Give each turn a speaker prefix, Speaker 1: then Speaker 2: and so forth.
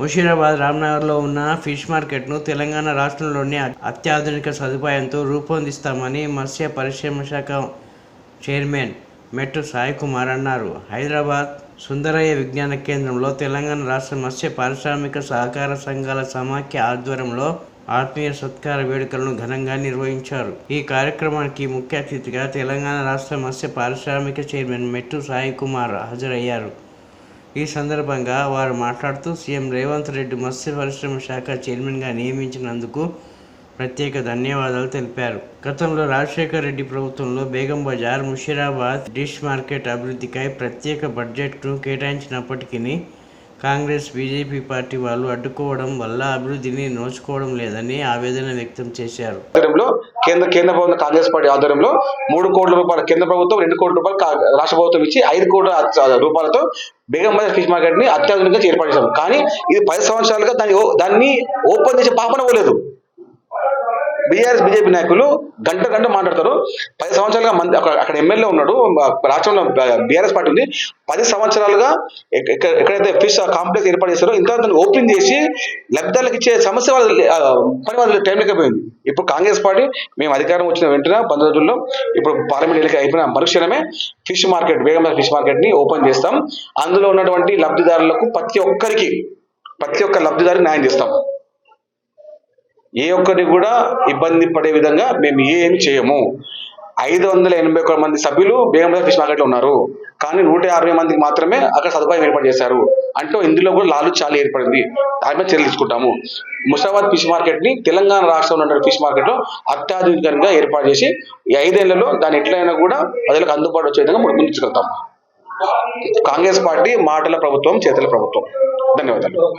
Speaker 1: హుషీరాబాద్ రామ్నగర్లో ఉన్న ఫిష్ మార్కెట్ను తెలంగాణ రాష్ట్రంలోని అత్యాధునిక సదుపాయంతో రూపొందిస్తామని మత్స్య పరిశ్రమ శాఖ చైర్మన్ మెట్టు సాయి కుమార్ అన్నారు. హైదరాబాద్ సుందరయ్య విజ్ఞాన కేంద్రంలో తెలంగాణ రాష్ట్ర మత్స్య పారిశ్రామిక సహకార సంఘాల సమాఖ్య ఆధ్వర్యంలో ఆత్మీయ సత్కార వేడుకలను ఘనంగా నిర్వహించారు. ఈ కార్యక్రమానికి ముఖ్య అతిథిగా తెలంగాణ రాష్ట్ర మత్స్య పారిశ్రామిక చైర్మన్ మెట్టు సాయి కుమార్ హాజరయ్యారు. ఈ సందర్భంగా వారు మాట్లాడుతూ సీఎం రేవంత్ రెడ్డి మత్స్య పరిశ్రమ శాఖ చైర్మన్గా నియమించినందుకు ప్రత్యేక ధన్యవాదాలు తెలిపారు. గతంలో రాజశేఖర్ రెడ్డి ప్రభుత్వంలో బేగం బజార్ ముషీరాబాద్ డిష్ మార్కెట్ అభివృద్ధికై ప్రత్యేక బడ్జెట్ను కేటాయించినప్పటికీ కాంగ్రెస్ బీజేపీ పార్టీ వాళ్ళు అడ్డుకోవడం వల్ల అభివృద్ధిని నోచుకోవడం లేదని ఆవేదన వ్యక్తం చేశారు.
Speaker 2: కేంద్ర కేంద్ర ప్రభుత్వం కాంగ్రెస్ పార్టీ ఆధ్వర్యంలో మూడు కోట్ల రూపాయలు కేంద్ర ప్రభుత్వం రెండు కోట్ల రూపాయలు రాష్ట్ర ప్రభుత్వం ఇచ్చి ఐదు కోట్ల రూపాయలతో బేగం బజార్ ఫిష్ మార్కెట్ని అత్యాధునికంగా ఏర్పాటు చేశాం కానీ ఇది పది సంవత్సరాలుగా దాన్ని ఓ- దాన్ని ఓపెన్ చేసే పాపన పోలేదు. బీఆర్ఎస్ బీజేపీ నాయకులు గంట గంట మాట్లాడతారు. పది సంవత్సరాలుగా మంది అక్కడ అక్కడ ఎమ్మెల్యే ఉన్నాడు రాష్ట్రంలో బీఆర్ఎస్ పార్టీ ఉంది. పది సంవత్సరాలుగా ఎక్కడైతే ఫిష్ కాంప్లెక్స్ ఏర్పాటు చేస్తారో ఇంత ఓపెన్ చేసి లబ్ధాలకు ఇచ్చే సమస్య వాళ్ళు పని వాళ్ళు టైం లేకపోయింది ఇప్పుడు కాంగ్రెస్ పార్టీ మేము అధికారం వచ్చిన వెంటనే పంతొమ్మిది రోజుల్లో ఇప్పుడు పార్లమెంట్ ఎన్నిక అయిపోయిన మరుక్షణమే ఫిష్ మార్కెట్ వేగంగా ఫిష్ మార్కెట్ని ఓపెన్ చేస్తాం. అందులో ఉన్నటువంటి లబ్ధిదారులకు ప్రతి ఒక్కరికి ప్రతి ఒక్క లబ్ధిదారికి న్యాయం చేస్తాం. ఏ ఒక్కరికి కూడా ఇబ్బంది పడే విధంగా మేము ఏమి చేయము. ఐదు వందల ఎనభై ఒక్క మంది సభ్యులు బేగంపేట ఫిష్ మార్కెట్లో ఉన్నారు. కానీ నూట యాభై మందికి మాత్రమే అక్కడ సదుపాయం ఏర్పాటు చేశారు. అంటే ఇందులో కూడా లాలు చాలా ఏర్పడింది. దాని మీద చర్యలు తీసుకుంటాము. ముషాబాద్ ఫిష్ మార్కెట్ని తెలంగాణ రాష్ట్రంలో ఉన్న ఫిష్ మార్కెట్లో అత్యాధునికంగా ఏర్పాటు చేసి ఈ ఐదేళ్ళలో దాని ఎట్లయినా కూడా ప్రజలకు అందుబాటు వచ్చే విధంగా ముందుకు కాంగ్రెస్ పార్టీ మాటల ప్రభుత్వం చేతల ప్రభుత్వం. ధన్యవాదాలు.